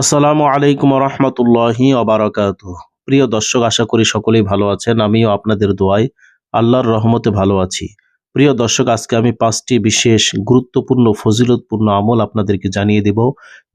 আসসালামু আলাইকুম রহমতুল্লাহি অবারকাত প্রিয় দর্শক, আশা করি সকলেই ভালো আছেন, আমিও আপনাদের দোয়ায় আল্লাহর রহমতে ভালো আছি। প্রিয় দর্শক, আজকে আমি পাঁচটি বিশেষ গুরুত্বপূর্ণ, ফজিলতপূর্ণ আমল আপনাদেরকে জানিয়ে দেব।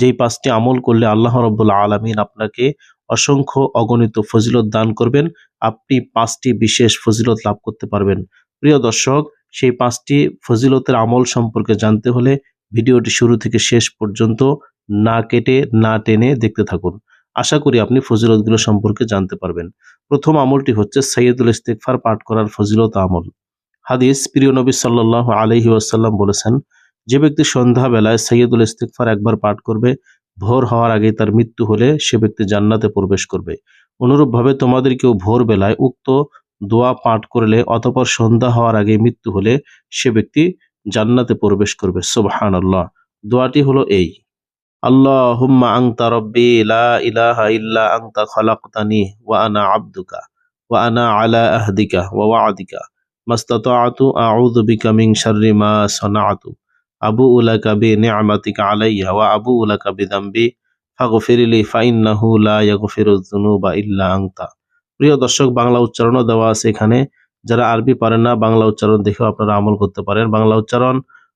যেই পাঁচটি আমল করলে আল্লাহ রব্বুল আলমিন আপনাকে অসংখ্য অগণিত ফজিলত দান করবেন, আপনি পাঁচটি বিশেষ ফজিলত লাভ করতে পারবেন। প্রিয় দর্শক, সেই পাঁচটি ফজিলতের আমল সম্পর্কে জানতে হলে ভিডিওটি শুরু থেকে শেষ পর্যন্ত না কেটে, না টেনে দেখতে থাকুন। আশা করি আপনি ফজিলতগুলো সম্পর্কে জানতে পারবেন। প্রথম আমলটি হচ্ছে সৈয়দুল ইস্তেকফার পাঠ করার ফজিলত আমল। হাদিস প্রিয় নবী সাল্লাহ আলহি ওয়াসাল্লাম বলেছেন, যে ব্যক্তি সন্ধ্যা বেলায় সৈয়দুল ইস্তেকফার একবার পাঠ করবে, ভোর হওয়ার আগে তার মৃত্যু হলে সে ব্যক্তি জান্নাতে প্রবেশ করবে। অনুরূপভাবে তোমাদের কেউ ভোর বেলায় উক্ত দোয়া পাঠ করলে অতপর সন্ধ্যা হওয়ার আগে মৃত্যু হলে সে ব্যক্তি জান্নাতে প্রবেশ করবে। সোবাহান আল্লাহ দোয়াটি হলো এই। আল্লাহুম্মা আংতা রব্বি লা ইলাহা ওয়া আনা আবদুকা আনা আলা আহদিকা ওয়া ওয়াদিকা। মাস্তাতাআতু, আউযু বিকা মিন শাররি মা সানাআতু। আবু উলাকা বি নি'মাতিকা আলাইয়া ওয়া আবু উলাকা বিযামবি ফাগফিরলি ফাইন্নাহু লা ইয়াগফিরু যুনুবা ইল্লা আংতা প্রিয় দর্শক, বাংলা উচ্চারণও দেওয়া আছে এখানে। যারা আরবি পারেন না, বাংলা উচ্চারণ দেখেও আপনারা আমল করতে পারেন। বাংলা উচ্চারণ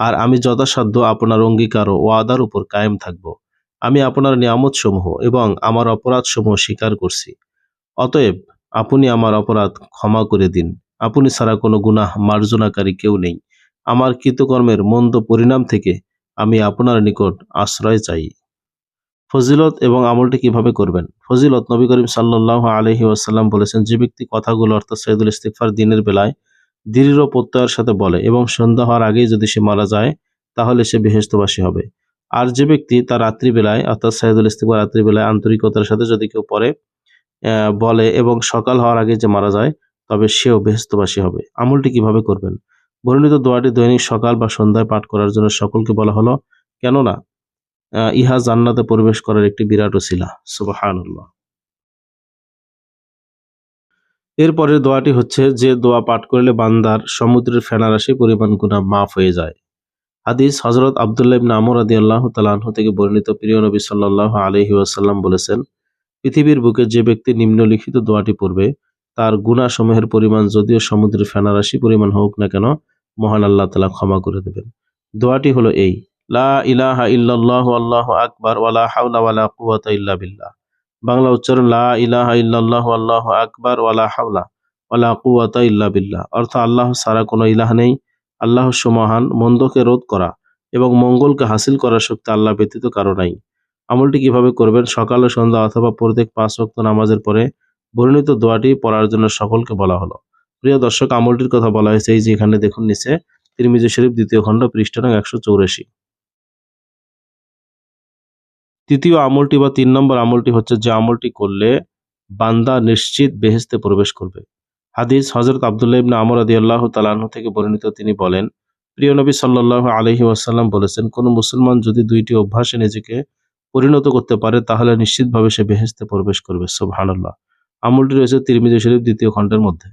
আর আমি যথাসাধ্য আপনার অঙ্গীকার ও ওয়াদার উপর কায়েম থাকব। আমি আপনার নিয়ামত সমূহ এবং আমার অপরাধ সমূহ স্বীকার করছি। অতএব আপনি আমার অপরাধ ক্ষমা করে দিন। আপনি ছাড়া কোনো গুনাহ মার্জনাকারী কেউ নেই। আমার কৃতকর্মের মন্দ পরিণাম থেকে আমি আপনার নিকট আশ্রয় চাই। ফজিলত এবং আমলটি কীভাবে করবেন? ফজিলত নবী করিম সাল্লাহ আলহি ওয়াসাল্লাম বলেছেন, যে ব্যক্তি কথাগুলো অর্থাৎ সৈয়দুল ইস্তিকফার দিনের বেলায় দৃঢ় প্রত্যয়ের সাথে বলে এবং সন্ধ্যা হওয়ার আগেই যদি সে মারা যায়, তাহলে সে বেহেস্তবাসী হবে। আর যে ব্যক্তি তার রাত্রিবেলায়, অর্থাৎ সাইদুল ইস্তিকবার রাত্রিবেলায় আন্তরিকতার সাথে যদি কেউ পরে বলে এবং সকাল হওয়ার আগে যে মারা যায়, তবে সেও বেহেস্তবাসী হবে। আমলটি কীভাবে করবেন? বর্ণিত দোয়াটি দৈনিক সকাল বা সন্ধ্যায় পাঠ করার জন্য সকলকে বলা হলো, কেননা ইহা জান্নাতে প্রবেশ করার একটি বিরাট ওসিলা। সুবাহানুল্লাহ। এরপরের দোয়াটি হচ্ছে, যে দোয়া পাঠ করলে বান্দার সমুদ্রের ফেনারাশি পরিমাণ গুণা মাফ হয়ে যায়। হাদিস হজরত আবদুল্লাহ ইবনে আমর আদি আল্লাহ তালাহ থেকে বর্ণিত প্রিয় নবী সাল্লাহ আলহি আসাল্লাম বলেছেন, পৃথিবীর বুকে যে ব্যক্তি নিম্নলিখিত দোয়াটি পড়বে, তার গুণাসমূহের পরিমাণ যদিও সমুদ্রের ফেনারাশি পরিমাণ হোক না কেন, মহান আল্লাহ তালা ক্ষমা করে দেবেন। দোয়াটি হলো এই, লা ইলাহা ইল্লাল্লাহ আল্লাহ আকবার ওয়ালা হাওলা ওয়ালা কুওয়াতা ইল্লা বিল্লাহ। বাংলা উচ্চারণ লা ইলাহা ইল্লাল্লাহ আল্লাহ আকবার ওয়ালা হাওলা ওয়ালা কুওয়াতা ইল্লা বিল্লাহ। অর্থ আল্লাহ সারা কোনো ইলাহ নেই। আল্লাহ সুমহান, মন্দকে রোধ করা এবং মঙ্গলকে হাসিল করার শক্তি আল্লাহ ব্যতীত কারও নাই। আমলটি কীভাবে করবেন? সকাল ও সন্ধ্যা অথবা প্রত্যেক পাঁচ রক্ত নামাজের পরে বর্ণিত দোয়াটি পড়ার জন্য সকলকে বলা হলো। প্রিয় দর্শক, আমলটির কথা বলা হয়েছে, এই যে এখানে দেখুন নিচে, তিরমিজি শরীফ দ্বিতীয় খণ্ড, পৃষ্ঠা একশো চৌরাশি। তৃতীয় আমলটি বা তিন নম্বর আমলটি হচ্ছে যে আমলটি করলে বান্দা নিশ্চিত বেহেস্তে প্রবেশ করবে। হাদিস হজরত আবদুল্লাহ ইবনা আমর আদি আল্লাহ তালাহ থেকে বর্ণিত তিনি বলেন, প্রিয় নবী সাল্লাহ আলহি ওয়াসাল্লাম বলেছেন, কোন মুসলমান যদি দুইটি অভ্যাসে নিজেকে পরিণত করতে পারে, তাহলে নিশ্চিতভাবে সে বেহেস্তে প্রবেশ করবে। সোহানুল্লাহ আমলটি রয়েছে তিরমিজ শরীফ দ্বিতীয় খণ্ডের মধ্যে।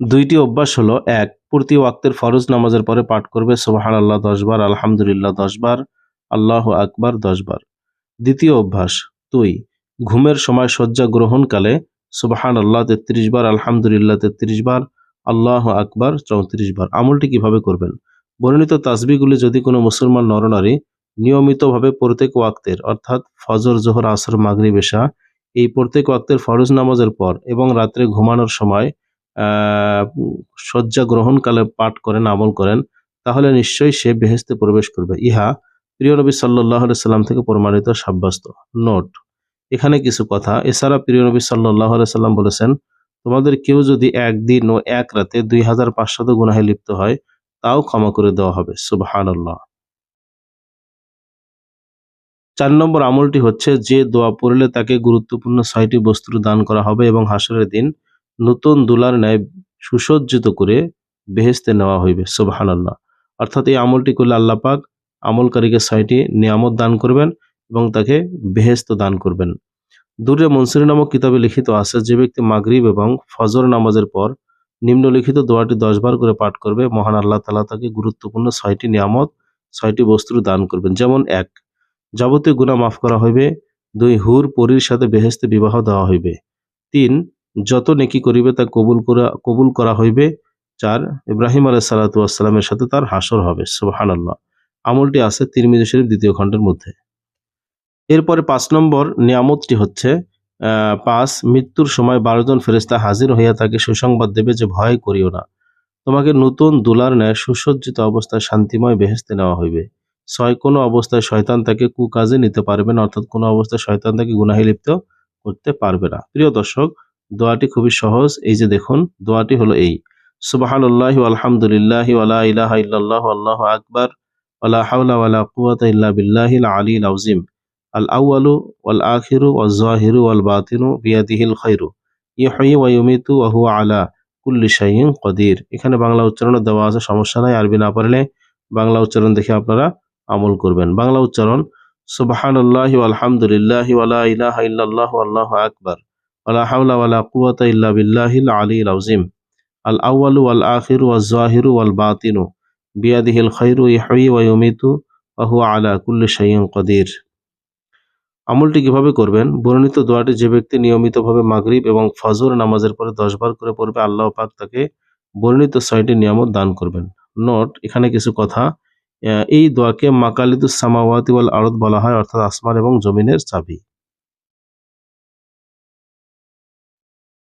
দুইটি অভ্যাস হলো, এক, প্রতি ওয়াক্তের ফরজ নামাজের পরে পাঠ করবে সোহান আল্লাহ দশবার আলহামদুলিল্লাহ দশবার আল্লাহ আকবার দশবার। দ্বিতীয় অভ্যাস, তুই ঘুমের সময় শয্যা গ্রহণকালে সুবাহান আল্লাহ তেত্রিশ বার, আলহামদুলিল্লাহ তেত্রিশ বার, আল্লাহ আকবার চৌত্রিশ বার। আমলটি কীভাবে করবেন? বর্ণিত তাসবিগুলি যদি কোনো মুসলমান নরনারী নিয়মিতভাবে প্রত্যেক ওয়াক্তের, অর্থাৎ ফজর, জোহর, আসর মাগরি বেশা এই প্রত্যেক ওয়াক্তের ফরজ নামাজের পর এবং রাত্রে ঘুমানোর সময় শয্যা গ্রহণকালে পাঠ করেন, আমল করেন, তাহলে নিশ্চয়ই সে বেহেস্তে প্রবেশ করবে। ইহা প্রিয় নবী সাল্লাহ সাল্লাম থেকে প্রমাণিত সাব্যস্ত। নোট এখানে কিছু কথা। এছাড়া প্রিয় নবী সাল্লাহ সাল্লাম বলেছেন, তোমাদের কেউ যদি একদিন ও এক রাতে দুই হাজার পাঁচশত গুনাহে লিপ্ত হয়, তাও ক্ষমা করে দেওয়া হবে। সুবাহান চার নম্বর আমলটি হচ্ছে যে দোয়া পড়লে তাকে গুরুত্বপূর্ণ ছয়টি বস্তুর দান করা হবে এবং হাসরের দিন নতুন দুলার ন্যায় সুসজ্জিত করে বেহেস্তে নেওয়া হইবে। সুবহানাল্লাহ। অর্থাৎ এই আমলটি করলে আল্লাহ পাক আমলকারীকে ছয়টি নিয়ামত দান করবেন এবং তাকে বেহেস্ত দান করবেন। দূরে মনসুরি নামক কিতাবে লিখিত আছে যে ব্যক্তি মাগরিব এবং ফজর নামাজের পর নিম্নলিখিত দোয়াটি দশবার করে পাঠ করবে, মহান আল্লাহ তালা তাকে গুরুত্বপূর্ণ ছয়টি নিয়ামত, ছয়টি বস্তুর দান করবেন। যেমন এক, যাবতীয় গুণা মাফ করা হইবে। দুই, হুর পরীর সাথে বেহেস্তে বিবাহ দেওয়া হইবে। তিন, যত নেকি করিবে তা কবুল করা কবুল করা হইবে। চার, ইব্রাহিম আলাহ সালাতামের সাথে তার হাসর হবে। সুবাহান আল্লাহ আমলটি আছে তিরমিজি শরীফ দ্বিতীয় খণ্ডের মধ্যে। এরপরে পাঁচ নম্বর নিয়ামতটি হচ্ছে পাঁচ, মৃত্যুর সময় বারো জন ফেরেস্তা হাজির হইয়া তাকে সুসংবাদ দেবে যে ভয় করিও না। তোমাকে নতুন দুলার ন্যায় সুসজ্জিত অবস্থায় শান্তিময় বেহেস্তে নেওয়া হইবে। ছয়, কোনো অবস্থায় শয়তান তাকে কুকাজে নিতে পারবে না, অর্থাৎ কোনো অবস্থায় শয়তান তাকে গুনাহে লিপ্ত করতে পারবে না। প্রিয় দর্শক, দোয়াটি খুবই সহজ, এই যে দেখুন, দোয়াটি হলো এই, সুবাহানুল্লাহ আলহামদুলিল্লাহ ওয়ালা ইলাহা ইল্লাল্লাহু, আল্লাহু আকবার ওয়ালা হাওলা ওয়ালা কুওয়াতা ইল্লা বিল্লাহিল আলিয়্যিল আযীম আল আউয়ালু ওয়াল আখিরু ওয়াজ জাহিরু ওয়াল বাতিনু বিয়াদিহিল খায়রু ইহয়ি ওয়া ইউমিতু ওয়া আলা কুল্লি এখানে বাংলা উচ্চারণ দেওয়া আছে, সমস্যা নাই, আরবি না পারলে বাংলা উচ্চারণ দেখে আপনারা আমল করবেন। বাংলা উচ্চারণ, সুবহানাল্লাহি আলহামদুলিল্লাহি ওয়ালা ইলাহা ইল্লাল্লাহু আল্লাহু আকবার। ওয়ালা হাওলা ওয়ালা কুওয়াতা ইল্লা বিল্লাহিল আলিয়্যিল আযীম। আল আউয়ালু ওয়াল আখিরু ওয়াজ জাহিরু ওয়াল বাতিনু। বিয়াদিহিল খায়রু ইহয়ি ওয়া ইউমিতু ওয়া হুয়া আলা কুল্লি শাইইন কদির। আমলটি কীভাবে করবেন? বর্ণিত দোয়াটি যে ব্যক্তি নিয়মিতভাবে মাগরিব এবং ফজর নামাজের পরে দশ বার করে পড়বে আল্লাহ পাক তাকে বর্ণিত ছয়টি নিয়ামত দান করবেন। নোট এখানে কিছু কথা। আহ, এই দোয়াকে মাকালিদুস সামাওয়াতি ওয়াল আরদ বলা হয় অর্থাৎ আসমান এবং জমিনের চাবি।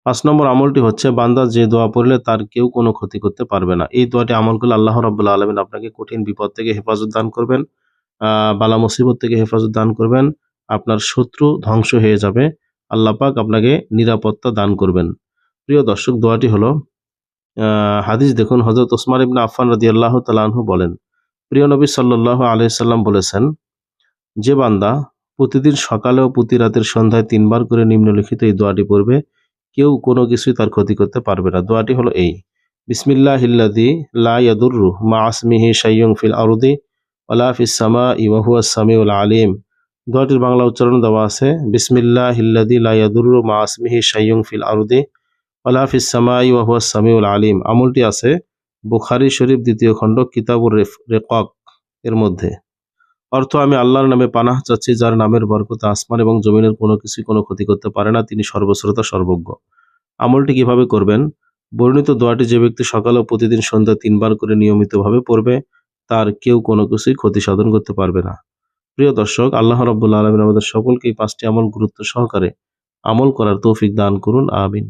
পাঁচ নম্বর আমলটি হচ্ছে, বান্দা যে দোয়া পড়লে তার কেউ কোনো ক্ষতি করতে পারবে না। এই দোয়াটি আমল করলে আল্লাহ রাব্বুল আলমিন আপনাকে কঠিন বিপদ থেকে হেফাজত দান করবেন বালা মুসিবত থেকে হেফাজত দান করবেন, আপনার শত্রু ধ্বংস হয়ে যাবে, আল্লাহ পাক আপনাকে নিরাপত্তা দান করবেন। প্রিয় দর্শক, দোয়াটি হলো হাদিস দেখুন হজরত ওসমান ইবনে আফফান রাদি আল্লাহ তালাহু বলেন, প্রিয় নবী সাল্লাহ আলাইসাল্লাম বলেছেন, যে বান্দা প্রতিদিন সকালে ও প্রতি রাতের সন্ধ্যায় তিনবার করে নিম্নলিখিত এই দোয়াটি পড়বে কেউ কোনো কিছুই তার ক্ষতি করতে পারবে না। দোয়াটি হলো এই বিসমিল্লাহ হিল্লাদি লা ইয়াদুররু মা আসমিহি শাইয়ুং ফিল আরুদি ওয়ালা ফিস সামা ইওয়াহুয়া সামিউল আলিম। দোয়াটির বাংলা উচ্চারণ দেওয়া আছে বিসমিল্লাহ হিল্লাদি লা ইয়াদুররু মা আসমিহি শাইয়ুং ফিল আরুদি ওয়ালা ফিস সামা ইওয়াহুয়া সামিউল আলিম। আমলটি আছে বুখারী শরীফ দ্বিতীয় খণ্ড কিতাবুর রেকক এর মধ্যে। অর্থ আমি আল্লাহর নামে পানাহ চাচ্ছি, যার নামের বরকতে আসমান এবং জমিনের কোনো কিছুই কোনো ক্ষতি করতে পারে না, তিনি সর্বশ্রোতা, সর্বজ্ঞ। আমলটি কীভাবে করবেন? বর্ণিত দোয়াটি যে ব্যক্তি সকালে ও প্রতিদিন সন্ধ্যা তিনবার করে নিয়মিতভাবে পড়বে, তার কেউ কোনো কিছুই ক্ষতি সাধন করতে পারবে না। প্রিয় দর্শক, আল্লাহ রব্বুল্লা আলমিন আমাদের সকলকে এই পাঁচটি আমল গুরুত্ব সহকারে আমল করার তৌফিক দান করুন, আমিন।